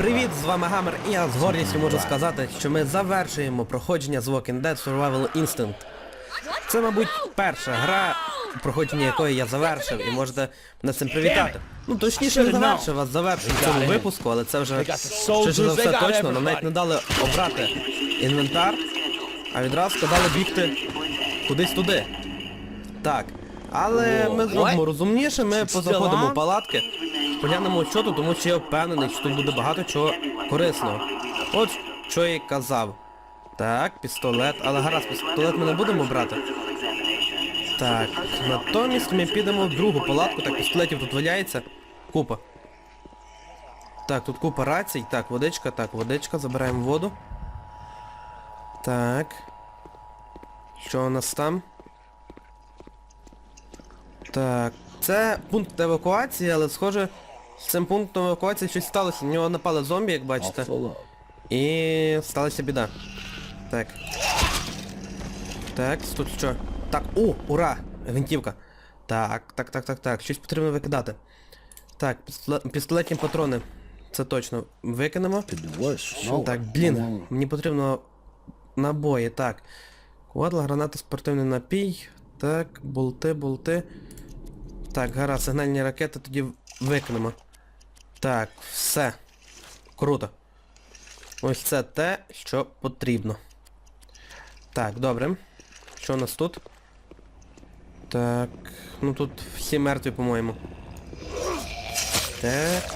привіт! З вами Гамер і я з гордістю можу сказати, що ми завершуємо проходження з Walking Dead Survival Instinct. Це, мабуть, перша гра, проходження якої я завершив, і можете мене цим привітати. Ну, точніше, не завершив, а завершив в цьому випуску, але це вже ще за все точно, нам навіть не дали обрати інвентар, а відразу сказали бігти кудись туди. Так. Але ми зробимо розумніше, ми позаходимо в палатки, поглянемо тут, тому що я впевнений, що тут буде багато чого корисного. От що я й казав. Так, пістолет, але гаразд, пістолет ми не будемо брати. Так, натомість ми підемо в другу палатку, так, пістолетів тут валяється. Купа. Так, тут купа рацій, так, водичка, так, водичка, забираємо воду. Так. Що у нас там? Так, це пункт евакуації, але схоже, з цим пунктом евакуації щось сталося. На нього напали зомбі, як бачите. І сталася біда. Так. Так, тут що? Так, о, ура! Гвинтівка. Так, так, так, так, так. Щось потрібно викидати. Так, пістолетні патрони. Це точно. Викинемо. Так, блін, мені потрібно набої, так. Квадла, граната, спортивний напій. Так, болти, болти. Так, гаразд, сигнальні ракети тоді викинемо. Так, все. Круто. Ось це те, що потрібно. Так, добре. Що у нас тут? Так. Ну тут всі мертві, по-моєму. Так.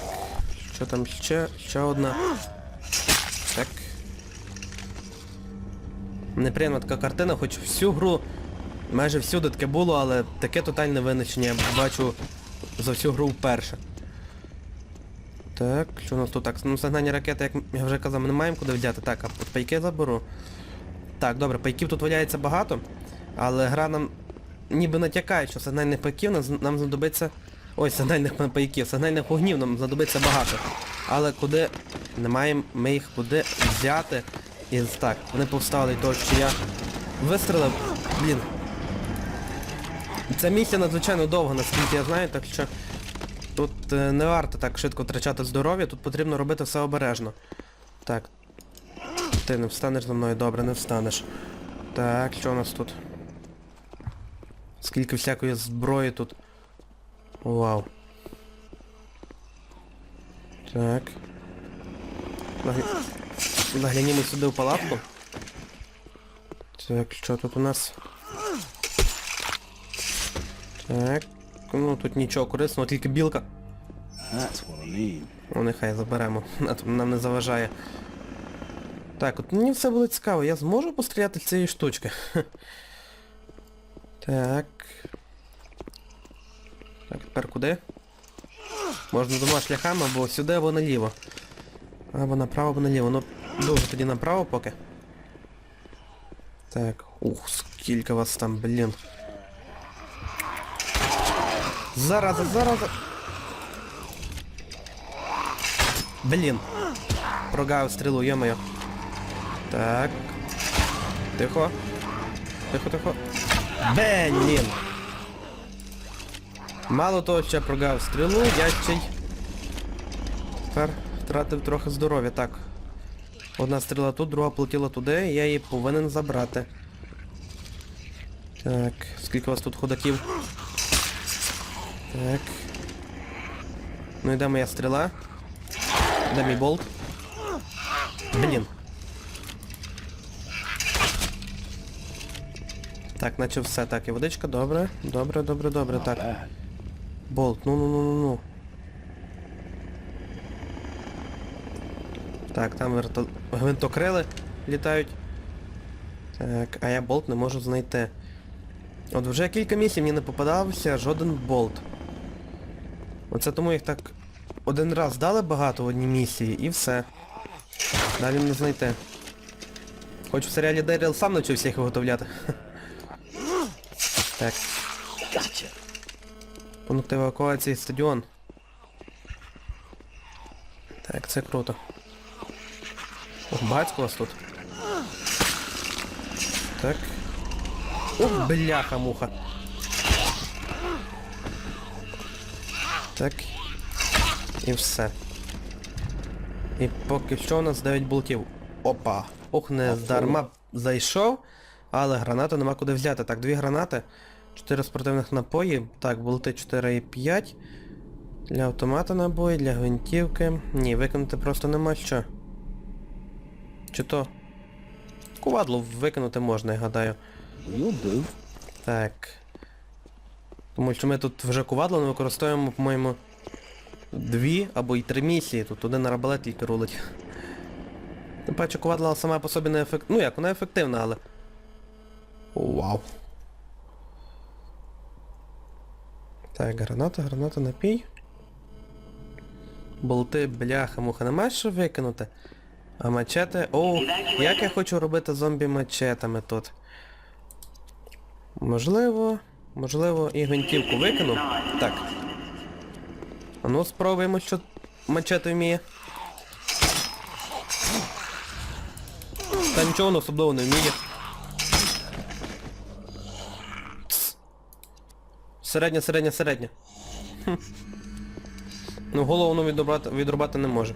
Що там ще? Ще одна. Так. Неприємна така картина, хоч всю гру, майже всюди таке було, але таке тотальне винищення я бачу за всю гру вперше. Так, що у нас тут так? Ну, загнання ракети, як я вже казав, ми не маємо куди взяти. Так, а от пайки заберу. Так, добре, пайків тут валяється багато, але гра нам ніби натякає, що сигнальних пайків нам, знадобиться... Ой, сигнальних пайків, сигнальних вогнів нам знадобиться багато. Але куди не маємо ми їх куди взяти. І так, вони повстали того, що я вистрелив. Блін. Ця місія надзвичайно довга, наскільки я знаю, так що тут е, не варто так швидко втрачати здоров'я, тут потрібно робити все обережно. Так. Ти не встанеш за мною, добре, не встанеш. Так, що у нас тут? Скільки всякої зброї тут. Вау. Так. Заглянімо сюди в палатку. Так, що тут у нас? Так. Ну тут нічого корисного, тільки білка. Ну нехай заберемо. Нам- Нам не заважає. Так, от мені все було цікаво, я зможу постріляти з цієї штучки. Так. Так, тепер куди? Можна двома шляхами, або сюди, або наліво. Або направо, або наліво. Ну, дуже тоді направо поки. Так, ух, скільки вас там, блін. Зараза, зараза. Блін. Прогав стрілу, йо-моє. Так. Тихо. Тихо, тихо. Блін. Мало того, що я прогав стрілу, я ще й тепер втратив трохи здоров'я. Так. Одна стріла тут, друга полетіла туди, я її повинен забрати. Так, скільки у вас тут ходаків? Так. Ну і де моя стріла? Де мій болт? Блін. Так, наче все. Так, і водичка, добре. Добре, добре, добре. Так. Болт, ну ну ну ну ну. Так, там верто... гвинтокрили літають. Так, а я болт не можу знайти. От вже кілька місяців мені не попадався жоден болт. Оце тому їх так один раз дали багато в одній місії і все. Далі не знайти. Хоч в серіалі Деріл сам навчився їх виготовляти. Так. Пункт евакуації стадіон. Так, це круто. Ох, батько у вас тут. Так. Ох, бляха-муха. Так. І все. І поки що у нас 9 болтів. Опа. Ох, не здарма зайшов, але гранату нема куди взяти. Так, дві гранати, 4 спортивних напої. Так, болти 4 і 5. Для автомата набої, для гвинтівки. Ні, викинути просто нема що. Чи то? Кувадло викинути можна, я гадаю. Так. Тому що ми тут вже кувадло використовуємо, по-моєму, дві або й три місії. Тут один арбалет тільки рулить. Тим паче кувадла сама по собі не ефективна. Ну як, вона ефективна, але... О, Вау. Так, граната, граната, напій. Болти, бляха, муха, нема що викинути. А мачети... О, як я хочу робити зомбі мачетами тут. Можливо, можливо, і гвинтівку викину. Так. А ну спробуємо, що мачете вміє. Та нічого воно особливо не вміє. Середня, середня, середня. Ну голову воно відрубати, відрубати не може.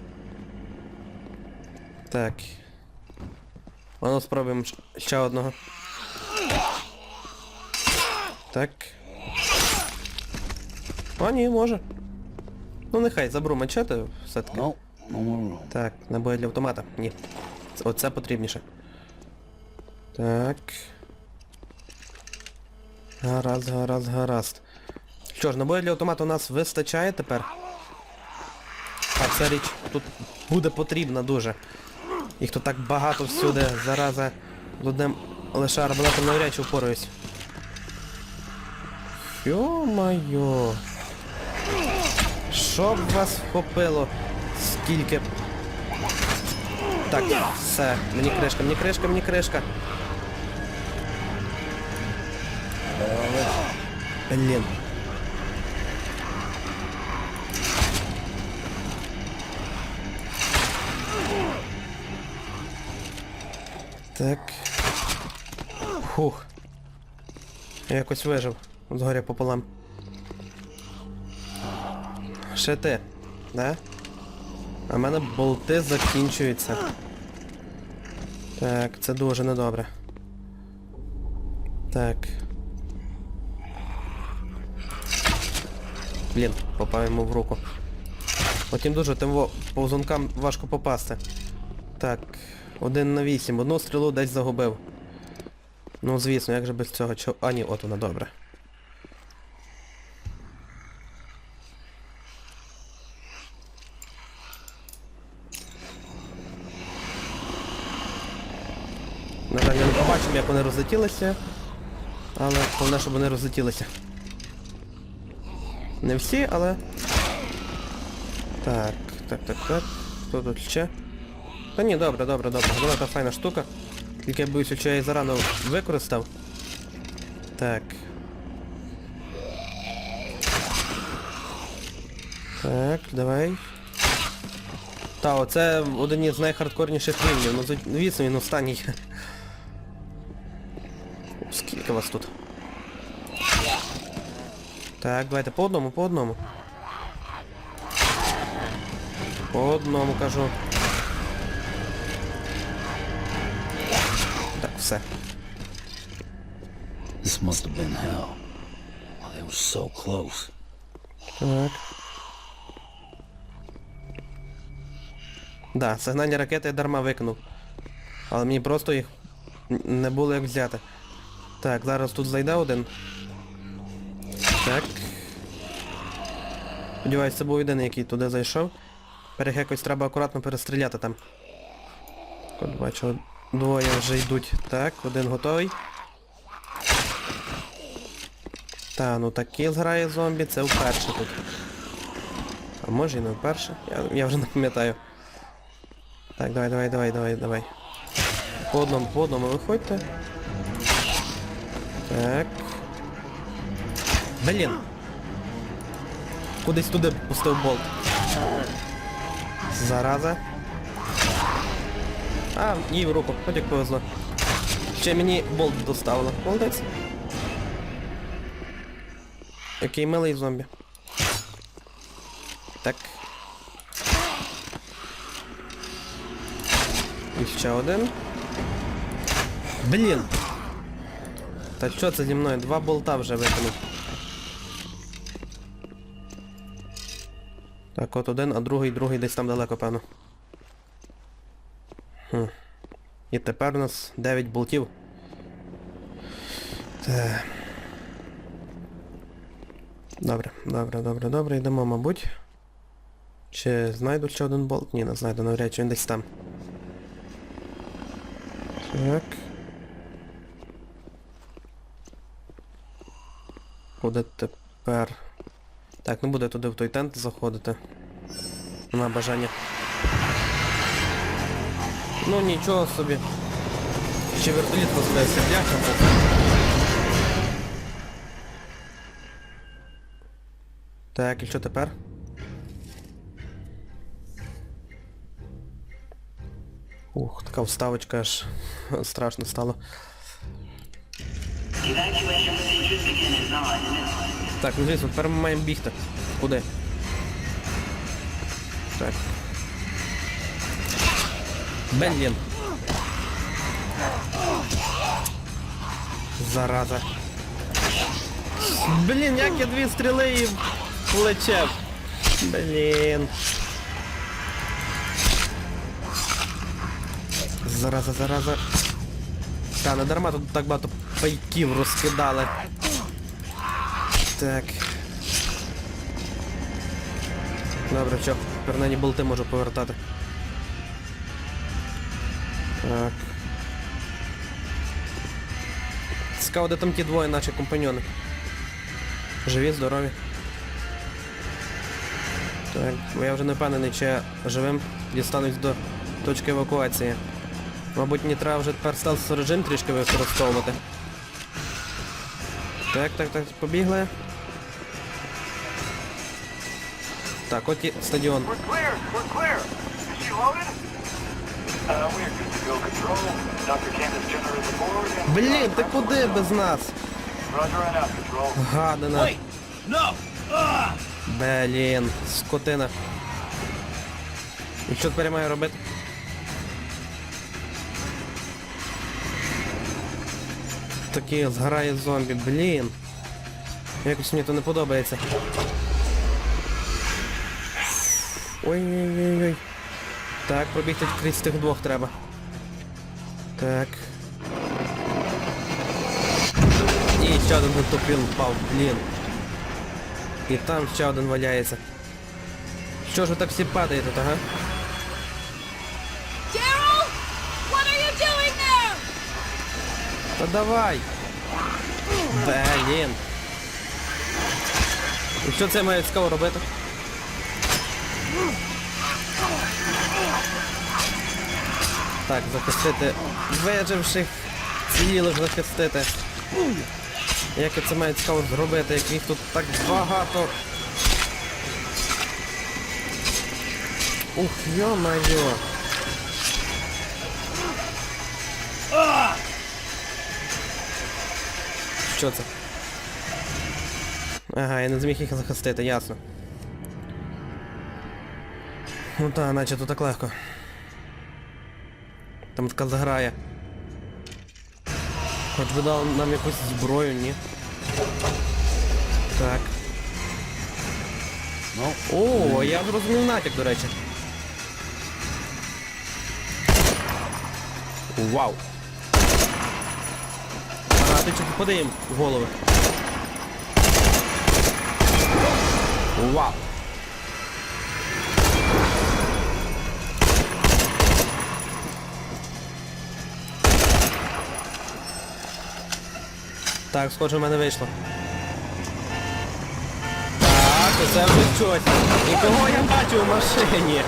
Так. А ну спробуємо ще одного. Так. А, ні, може. Ну нехай, заберу мачете все-таки. More room. Так, набої для автомата. Ні. Оце потрібніше. Так. Гаразд, гаразд, гаразд. Що ж, набої для автомата у нас вистачає тепер. А ця річ тут буде потрібна дуже. Їх тут так багато всюди, зараза. З одним лише арбалетом навряд чи впораюсь. Йо-майо. Щоб вас вхопило, скільки. Так, все, мені кришка, мені кришка, мені кришка. Блін. Так. Фух. Я якось вижив. Згоря пополам. Ще ти, да? А в мене болти закінчуються. Так, це дуже недобре. Так. Блін, попав йому в руку. Потім дуже тим повзункам важко попасти. Так, один на вісім. Одну стрілу десь загубив. Ну звісно, як же без цього чо... А ні, от вона добре. На жаль, я не побачив, як вони розлетілися. Але головне, щоб вони розлетілися. Не всі, але... Так, так, так, так. Хто тут ще? Та ні, добре, добре, добре. Вона та файна штука. Тільки я боюся, що я її зарано використав. Так. Так, давай. Та, оце один із найхардкорніших рівнів. Ну, зві- звісно, він останній. Скільки вас тут? Так, давайте по одному, по одному. По одному кажу. Так, все. This must have been hell. Oh, they were so close. Так. Да, сигнальні ракети я дарма викинув. Але мені просто їх не було як взяти. Так, зараз тут зайде один. Так. Сподіваюсь, це був єдиний, який туди зайшов. Тепер якось треба акуратно перестріляти там. От бачу, двоє вже йдуть. Так, один готовий. Та, ну так кіл грає зомбі, це вперше тут. А може і не вперше? Я, я вже не пам'ятаю. Так, давай, давай, давай, давай, давай. По одному, по одному виходьте. Так. Блін. Кудись туди пустив болт. Зараза. А, їй в руку, хоч як повезло. Ще мені болт доставило. Молодець. Який милий зомбі. Так. І ще один. Блін! Та що це зі мною? Два болта вже викинув. Так, от один, а другий, другий десь там далеко, певно. Хм. І тепер у нас 9 болтів. Те. Добре, добре, добре, добре, йдемо, мабуть. Чи знайду ще один болт? Ні, не знайду, навряд чи він десь там. Так. Куди тепер? Так, не буде туди в той тент заходити. Нема бажання. Ну нічого собі. Ще вертоліт розбився, бляха. Так, і що тепер? Ух, така вставочка аж страшно стало. Так, ну звісно, тепер ми маємо бігти. Куди? Так. Блін. Зараза. Блін, як я дві стріли і плече. Блін. Зараза, зараза. Та, не дарма тут так багато пайків розкидали. Так. Добре, що, пернані болти можу повертати. Так. Цікаво, де там ті двоє наші компаньони. Живі, здорові. Так, бо я вже не впевнений, чи я живим дістанусь до точки евакуації. Мабуть, мені треба вже тепер стелс режим трішки використовувати. Так, так, так, побігли. Так, от і стадіон. Uh, Блін, ти куди без нас? Гадина. Блін, скотина. І що тепер я маю робити? Такі зграє зомбі, блін. Якось мені то не подобається. Ой-ой-ой-ой. Так, пробігти крізь тих двох треба. Так. І ще один гуртопіл впав, блін. І там ще один валяється. Що ж ви так всі падаєте, ага? Та давай! Блін. І що це я маю цікаво робити? Так, захистити виживших, цілих захистити. Як це маю цікаво зробити, як їх тут так багато. Ух, йо-майо. Що це? Ага, я не зміг їх захистити, ясно. Ну та, наче тут так легко. Там така заграє. Хоч би дав нам якусь зброю, ні. Так. Ну, О, я зрозумів натяк, до речі. Вау. Ти чи попади їм в голови. Вау. Так, схоже, в мене вийшло. Так, це вже щось. І кого я бачу в машині?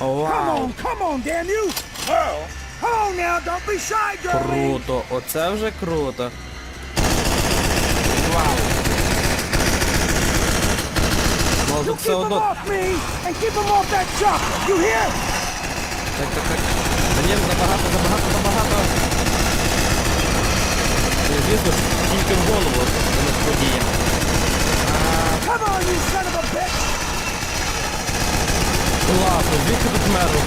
О, Come Вау. on, come on, damn you! Earl, Круто, оце вже круто. Вау. Keep все одно. Так, так, так. Блін, забагато, забагато, забагато. Ну, Звісно, ж, тільки в голову це не подіє. Класно, звідки тут меру?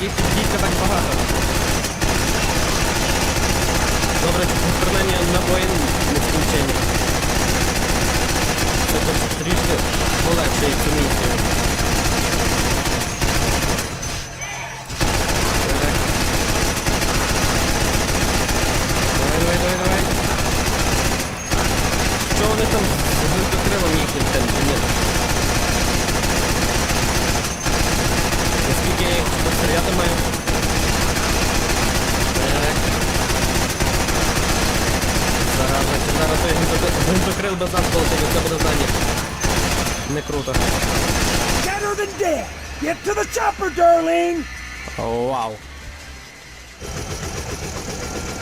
Дійка так багато. Добре, принаймні набої не включені. Це трішки полегшує цю місію. гвинтокрил- гвинтокрил без нас полетить, це буде здані. Не круто. Better than dead. Get to the chopper, darling. О, вау.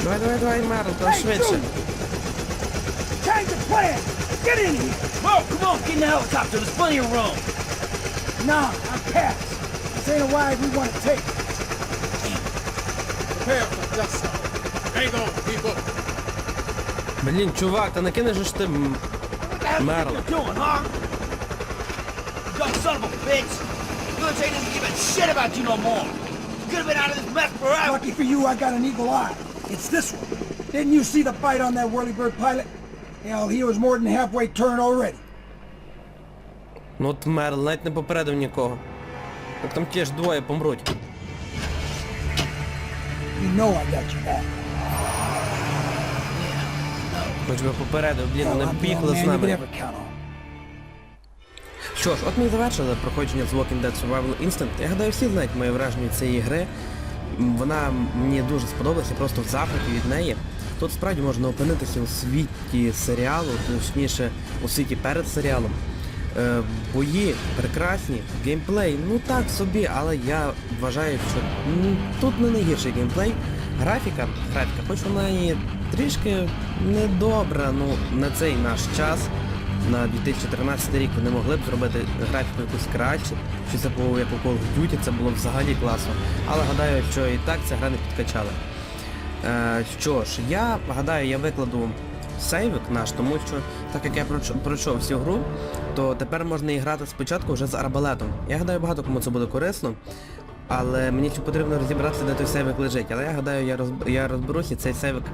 Давай, давай, давай, Мерл, та швидше. Change the plan. Get in here. Whoa, come on, get in the helicopter. There's plenty of room. Nah, I'm past. This ain't a ride we want to take. Prepare for dust storm. Hang on, people. Блін, чувак, та накинеш ж ти м, Мерл. What you doing, huh? Dumb son of a bitch. Military doesn't give a shit about you no more. You could have been out of this mess forever. Lucky for you, I got an eagle eye. It's this one. Didn't you see the fight on that whirlybird pilot? Hell, he was more than halfway turned already. Ну от Мерл навіть не попередив нікого. Так там ті ж двоє помруть. You know I got your back. Хоч би попередив, блін, вони бігли з нами. Що ж, от ми і завершили проходження з Walking Dead Survival Instinct. Я гадаю, всі знають моє враження цієї гри. Вона мені дуже сподобалася, просто в захваті від неї. Тут справді можна опинитися у світі серіалу, точніше у світі перед серіалом. Е, бої прекрасні, геймплей, ну так собі, але я вважаю, що тут не найгірший геймплей. Графіка, графіка, хоч вона і трішки недобра, ну на цей наш час на 2013 рік вони могли б зробити графіку якусь краще, що це було як у Call of Duty, це було взагалі класно. Але гадаю, що і так ця гра не підкачала. Е, що ж, я гадаю, я викладу сейвик наш, тому що так як я пройшов всю гру, то тепер можна і грати спочатку вже з арбалетом. Я гадаю, багато кому це буде корисно. Але мені ще потрібно розібратися, де той сейвик лежить. Але я гадаю, я, розб... я розберусь цей сейвик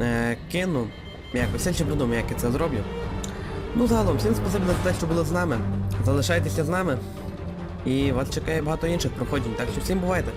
е, кину. Якось я ще придумаю, як я це зроблю. Ну загалом, всім спасибі за те, що були з нами. Залишайтеся з нами. І вас чекає багато інших проходжень, так що всім бувайте.